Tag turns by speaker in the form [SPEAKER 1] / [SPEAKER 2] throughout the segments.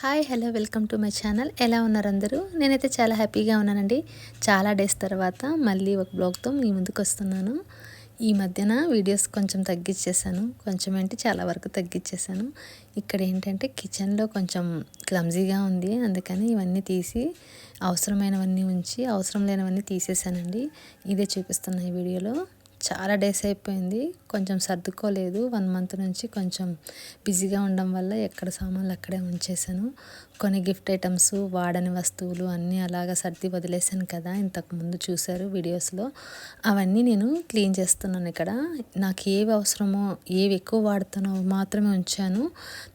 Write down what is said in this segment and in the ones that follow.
[SPEAKER 1] Hi hello welcome to my channel. ఎలా ఉన్నారు అందరూ? నేనైతే చాలా హ్యాపీగా ఉన్నానండి. చాలా డేస్ తర్వాత మళ్ళీ ఒక బ్లాగ్తో మీ ముందుకు వస్తున్నాను. ఈ మధ్యన వీడియోస్ కొంచెం తగ్గించేసాను కొంచెం ఏంటి చాలా వరకు తగ్గించేసాను ఇక్కడ ఏంటంటే కిచెన్లో కొంచెం క్లమ్జీగా ఉంది. అందుకని ఇవన్నీ తీసి అవసరమైనవన్నీ ఉంచి అవసరం లేనివన్నీ తీసేసానండి. ఇదే చూపిస్తున్నా ఈ వీడియోలో. చాలా డేస్ అయిపోయింది. కొంచెం సర్దుకోలేదు. వన్ మంత్ నుంచి కొంచెం బిజీగా ఉండడం వల్ల ఎక్కడ సామాన్లు అక్కడే ఉంచేసాను కొన్ని గిఫ్ట్ ఐటమ్స్ వాడని వస్తువులు అన్నీ అలాగా సర్ది వదిలేసాను కదా. ఇంతకు ముందు చూశారు వీడియోస్లో. అవన్నీ నేను క్లీన్ చేస్తున్నాను ఇక్కడ. నాకు ఏవి అవసరమో ఏవి ఎక్కువ వాడుతానో మాత్రమే ఉంచాను.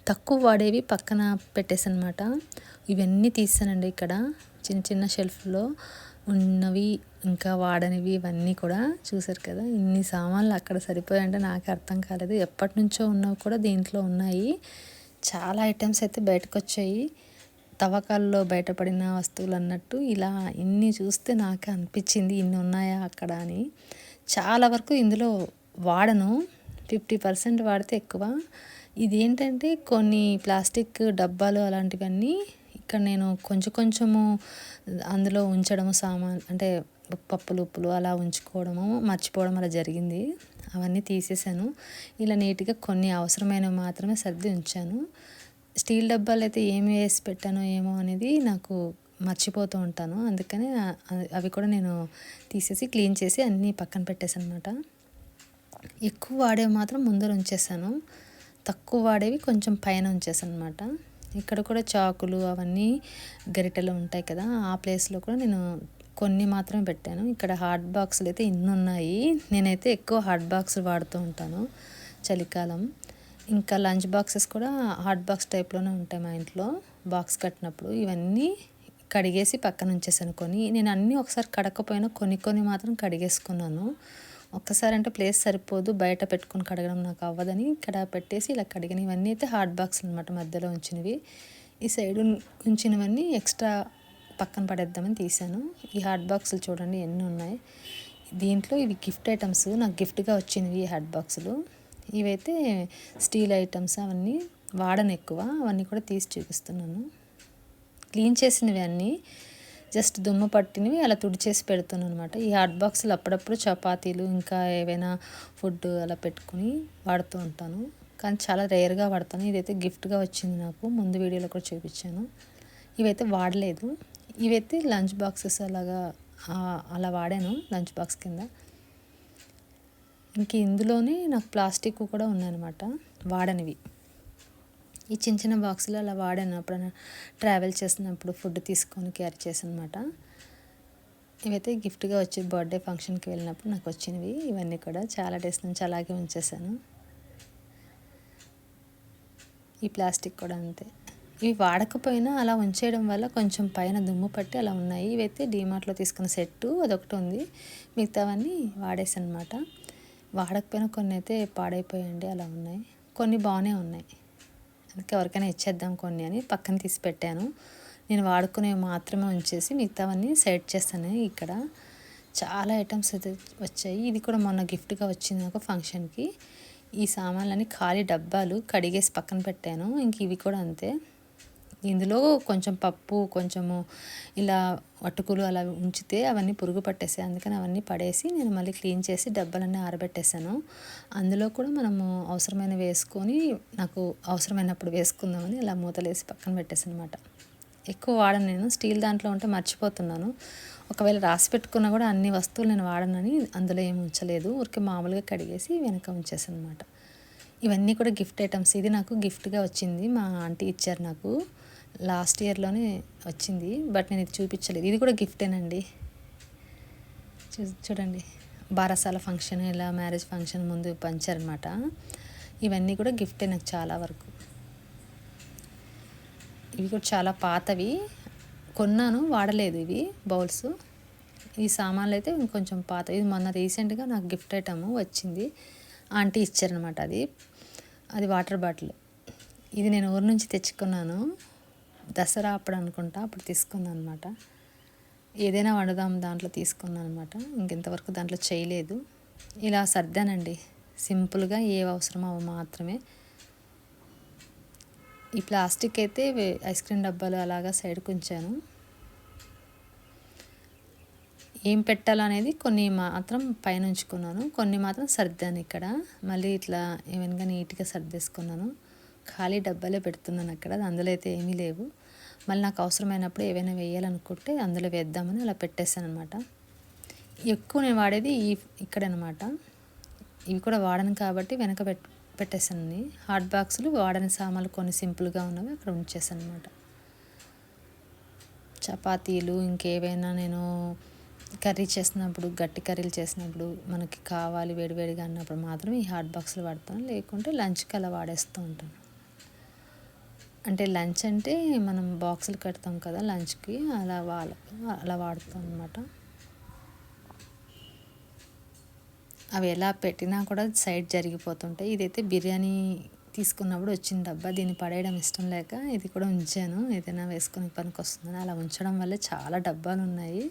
[SPEAKER 1] తక్కువ వాడేవి పక్కన పెట్టేసాను ఇవన్నీ తీసానండి ఇక్కడ. చిన్న చిన్న షెల్ఫ్లో ఉన్నవి ఇంకా వాడనివి ఇవన్నీ కూడా చూసారు కదా. ఇన్ని సామాన్లు అక్కడ సరిపోయాయంటే నాకు అర్థం కాలేదు. ఎప్పటి నుంచో ఉన్నవి కూడా దీంట్లో ఉన్నాయి. చాలా ఐటమ్స్ అయితే బయటకు వచ్చాయి తవ్వకాల్లో బయటపడిన వస్తువులు అన్నట్టు ఇలా ఇన్ని చూస్తే నాకు అనిపించింది ఇన్ని ఉన్నాయా అక్కడ అని. చాలా వరకు ఇందులో వాడను. ఫిఫ్టీ పర్సెంట్ వాడితే ఎక్కువ. ఇదేంటంటే కొన్ని ప్లాస్టిక్ డబ్బాలు అలాంటివన్నీ ఇక్కడ నేను కొంచెం కొంచెము అందులో ఉంచడము సామాన్ అంటే పప్పులు ఉప్పులు అలా ఉంచుకోవడము మర్చిపోవడం అలా జరిగింది. అవన్నీ తీసేసాను. ఇలా నీట్గా కొన్ని అవసరమైనవి మాత్రమే సర్ది ఉంచాను. స్టీల్ డబ్బాలు అయితే ఏమి వేసి పెట్టానో ఏమో అనేది నాకు మర్చిపోతూ ఉంటాను. అందుకని అవి కూడా నేను తీసేసి క్లీన్ చేసి అన్నీ పక్కన పెట్టేసాను అనమాట ఎక్కువ వాడేవి మాత్రం ముందర ఉంచేసాను తక్కువ వాడేవి కొంచెం పైన ఉంచేసాను అనమాట ఇక్కడ కూడా చాకులు అవన్నీ గరిటెలు ఉంటాయి కదా ఆ ప్లేస్లో కూడా నేను కొన్ని మాత్రమే పెట్టాను. ఇక్కడ హాట్ బాక్సులు అయితే ఇన్ని ఉన్నాయి. నేనైతే ఎక్కువ హాట్ బాక్స్ వాడుతూ ఉంటాను చలికాలం. ఇంకా లంచ్ బాక్సెస్ కూడా హాట్ బాక్స్ టైప్లోనే ఉంటాయి మా ఇంట్లో. బాక్స్ కట్టినప్పుడు ఇవన్నీ కడిగేసి పక్కన ఉంచేసాను కొన్ని నేను అన్నీ ఒకసారి కడకపోయినా కొన్ని కొన్ని మాత్రం కడిగేసుకున్నాను. ఒక్కసారి అంటే ప్లేస్ సరిపోదు బయట పెట్టుకుని కడగడం నాకు అవ్వదని ఇక్కడ పెట్టేసి ఇలా కడిగిన ఇవన్నీ అయితే హార్డ్ బాక్స్ అనమాట మధ్యలో ఉంచినవి. ఈ సైడ్ ఉంచినవన్నీ ఎక్స్ట్రా పక్కన పడేద్దామని తీసాను ఈ హాట్ బాక్సులు చూడండి ఎన్ని ఉన్నాయి. దీంట్లో ఇవి గిఫ్ట్ ఐటమ్స్ నాకు గిఫ్ట్గా వచ్చినవి ఈ హాట్ బాక్సులు. ఇవైతే స్టీల్ ఐటమ్స్ అవన్నీ వాడను ఎక్కువ అవన్నీ కూడా తీసి చూపిస్తున్నాను. క్లీన్ చేసినవి అన్నీ జస్ట్ దుమ్ము పట్టినవి అలా తుడిచేసి పెడుతున్నాను అనమాట ఈ హాట్ బాక్సులు అప్పుడప్పుడు చపాతీలు ఇంకా ఏవైనా ఫుడ్ అలా పెట్టుకుని వాడుతూ ఉంటాను. కానీ చాలా రేర్గా వాడతాను. ఇదైతే గిఫ్ట్గా వచ్చింది నాకు. ముందు వీడియోలో కూడా చూపించాను. ఇవైతే వాడలేదు. ఇవైతే లంచ్ బాక్సెస్ అలాగా అలా వాడాను లంచ్ బాక్స్ కింద. ఇంక ఇందులోనే నాకు ప్లాస్టిక్ కూడా ఉన్నాయన్నమాట. వాడనివి. ఈ చిన్న చిన్న బాక్సులు అలా వాడాను అప్పుడు ట్రావెల్ చేసినప్పుడు ఫుడ్ తీసుకొని క్యారీ చేసానమాట. ఇవైతే గిఫ్ట్గా వచ్చి బర్త్డే ఫంక్షన్కి వెళ్ళినప్పుడు నాకు వచ్చినవి. ఇవన్నీ కూడా చాలా డేస్ నుంచి అలాగే ఉంచేసాను. ఈ ప్లాస్టిక్ కూడా అంతే. ఇవి వాడకపోయినా అలా ఉంచేయడం వల్ల కొంచెం పైన దుమ్ము పట్టి అలా ఉన్నాయి. ఇవైతే డీమార్ట్లో తీసుకున్న సెట్టు అదొకటి ఉంది. మిగతావన్నీ వాడేసాను అనమాట వాడకపోయినా కొన్ని అయితే పాడైపోయాయండి అలా ఉన్నాయి. కొన్ని బాగానే ఉన్నాయి. అందుకే ఎవరికైనా ఇచ్చేద్దాం కొన్ని అని పక్కన తీసి పెట్టాను. నేను వాడుకునేవి మాత్రమే ఉంచేసి మిగతావన్నీ సెట్ చేస్తాను ఇక్కడ. చాలా ఐటమ్స్ అయితే వచ్చాయి. ఇది కూడా మొన్న గిఫ్ట్గా వచ్చింది నాకు ఫంక్షన్కి. ఈ సామాన్లన్నీ ఖాళీ డబ్బాలు కడిగేసి పక్కన పెట్టాను. ఇంక ఇవి కూడా అంతే. ఇందులో కొంచెం పప్పు కొంచెము ఇలా అటుకులు అలా ఉంచితే అవన్నీ పురుగు పట్టేసాయి అందుకని అవన్నీ పడేసి నేను మళ్ళీ క్లీన్ చేసి డబ్బాలన్నీ ఆరబెట్టేశాను. అందులో కూడా మనము అవసరమైన వేసుకొని నాకు అవసరమైనప్పుడు వేసుకుందామని ఇలా మూతలేసి పక్కన పెట్టేసాను అనమాట ఎక్కువ వాడను నేను. స్టీల్ దాంట్లో ఉంటే మర్చిపోతున్నాను. ఒకవేళ రాసి పెట్టుకున్నా కూడా అన్ని వస్తువులు నేను వాడనని అందులో ఏమి ఉంచలేదు. ఊరికే మామూలుగా కడిగేసి వెనక ఉంచేసాను అనమాట ఇవన్నీ కూడా గిఫ్ట్ ఐటమ్స్. ఇది నాకు గిఫ్ట్గా వచ్చింది. మా ఆంటీ ఇచ్చారు నాకు. లాస్ట్ ఇయర్లోనే వచ్చింది బట్ నేను ఇది చూపించలేదు. ఇది కూడా గిఫ్టేనండి చూ చూడండి. బారసాల ఫంక్షన్ ఇలా మ్యారేజ్ ఫంక్షన్ ముందు పంచారనమాట ఇవన్నీ కూడా గిఫ్టే నాకు చాలా వరకు. ఇవి కూడా చాలా పాతవి. కొన్నాను వాడలేదు ఇవి బౌల్స్. ఈ సామాన్లు అయితే ఇంకొంచెం పాత. ఇది మొన్న రీసెంట్గా నాకు గిఫ్ట్ ఐటమ్ వచ్చింది. ఆంటీ ఇచ్చారనమాట అది. అది వాటర్ బాటిల్. ఇది నేను ఊరి నుంచి తెచ్చుకున్నాను. దసరా అప్పుడు అనుకుంటా అప్పుడు తీసుకున్నాను అనమాట ఏదైనా వండుదాం దాంట్లో తీసుకున్నాను అనమాట ఇంకెంతవరకు దాంట్లో చేయలేదు. ఇలా సర్దానండి. సింపుల్గా ఏ అవసరమో అవి మాత్రమే. ఈ ప్లాస్టిక్ అయితే ఐస్ క్రీమ్ డబ్బాలు అలాగా సైడ్కి ఉంచాను. ఏం పెట్టాలనేది కొన్ని మాత్రం పైన ఉంచుకున్నాను. కొన్ని మాత్రం సర్దాను ఇక్కడ. మళ్ళీ ఇట్లా ఏమైనా నీట్గా సర్దేసుకున్నాను. ఖాళీ డబ్బాలే పెడుతున్నాను అక్కడ అందులో అయితే ఏమీ లేవు. మళ్ళీ నాకు అవసరమైనప్పుడు ఏవైనా వేయాలనుకుంటే అందులో వేద్దామని అలా పెట్టేశాను అనమాట ఎక్కువ నేను వాడేది ఈ ఇక్కడనమాట. ఇవి కూడా వాడను కాబట్టి వెనక పెట్ పెట్టేశాను హాట్ బాక్సులు వాడని సామాన్లు కొన్ని సింపుల్గా ఉన్నవి అక్కడ ఉంచేసాను అనమాట చపాతీలు ఇంకేవైనా నేను కర్రీ చేసినప్పుడు గట్టి కర్రీలు చేసినప్పుడు మనకి కావాలి వేడివేడిగా అన్నప్పుడు మాత్రం ఈ హాట్ బాక్స్లు వాడతాను. లేకుంటే లంచ్కి అలా వాడేస్తూ ఉంటాను. అంటే లంచ్ అంటే మనం బాక్సులు కడతాం కదా లంచ్కి అలా వాళ్ళ అలా వాడుతాం అనమాట అవి ఎలా పెట్టినా కూడా సైడ్ జరిగిపోతుంటాయి. ఇదైతే బిర్యానీ తీసుకున్నప్పుడు వచ్చిన డబ్బా దీన్ని పడేయడం ఇష్టం లేక ఇది కూడా ఉంచాను. ఏదైనా వేసుకునే పనికి వస్తుందని అలా ఉంచడం వల్ల చాలా డబ్బాలు ఉన్నాయి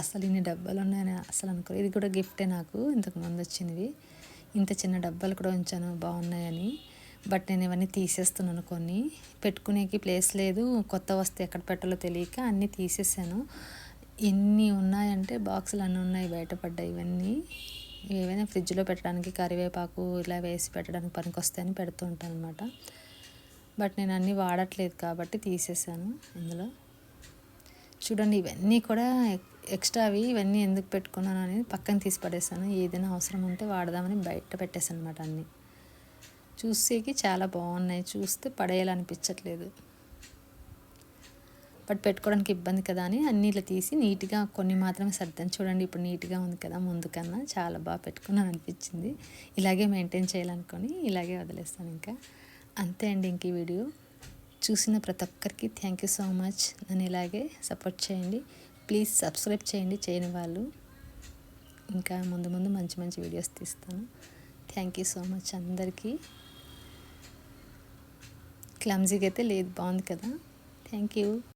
[SPEAKER 1] అసలు ఇన్ని డబ్బాలు ఉన్నాయని అసలు అనుకో ఇది కూడా గిఫ్టే నాకు ఇంతకు ముందు వచ్చినవి. ఇంత చిన్న డబ్బాలు కూడా ఉంచాను బాగున్నాయని. బట్ నేను ఇవన్నీ తీసేస్తున్నాను కొన్ని. పెట్టుకునేకి ప్లేస్ లేదు. కొత్త వస్తే ఎక్కడ పెట్టాలో తెలియక అన్నీ తీసేసాను. ఎన్ని ఉన్నాయంటే బాక్సులు అన్నీ ఉన్నాయి బయటపడ్డాయి ఇవన్నీ. ఏవైనా ఫ్రిడ్జ్లో పెట్టడానికి కరివేపాకు ఇలా వేసి పెట్టడానికి పనికి వస్తాయని పెడుతూ ఉంటాను అనమాట బట్ నేను అన్నీ వాడట్లేదు కాబట్టి తీసేసాను ఇందులో. చూడండి ఇవన్నీ కూడా ఎక్స్ట్రా అవి ఇవన్నీ ఎందుకు పెట్టుకున్నాను అనేది పక్కన తీసి పడేసాను. ఏదైనా అవసరం ఉంటే వాడదామని బయట పెట్టేసాను అనమాట అన్నీ. చూసేకి చాలా బాగున్నాయి. చూస్తే పడేయాలనిపించట్లేదు. బట్ పెట్టుకోవడానికి ఇబ్బంది కదా అని అన్ని ఇట్లా తీసి నీట్గా కొన్ని మాత్రమే సర్దాను చూడండి ఇప్పుడు నీట్గా ఉంది కదా ముందు కన్నా చాలా బాగా పెట్టుకున్నాను అనిపించింది ఇలాగే మెయింటైన్ చేయాలనుకొని ఇలాగే వదిలేస్తాను ఇంకా. అంతే అండి ఇంక ఈ వీడియో. చూసిన ప్రతి ఒక్కరికి థ్యాంక్ యూ సో మచ్. నన్ను ఇలాగే సపోర్ట్ చేయండి. ప్లీజ్ సబ్స్క్రైబ్ చేయండి చేయని వాళ్ళు. ఇంకా ముందు ముందు మంచి మంచి వీడియోస్ తీస్తాను. థ్యాంక్ యూ సో మచ్ అందరికీ. క్లమ్జీగా అయితే లేదు. బాగుంది కదా. Thank you.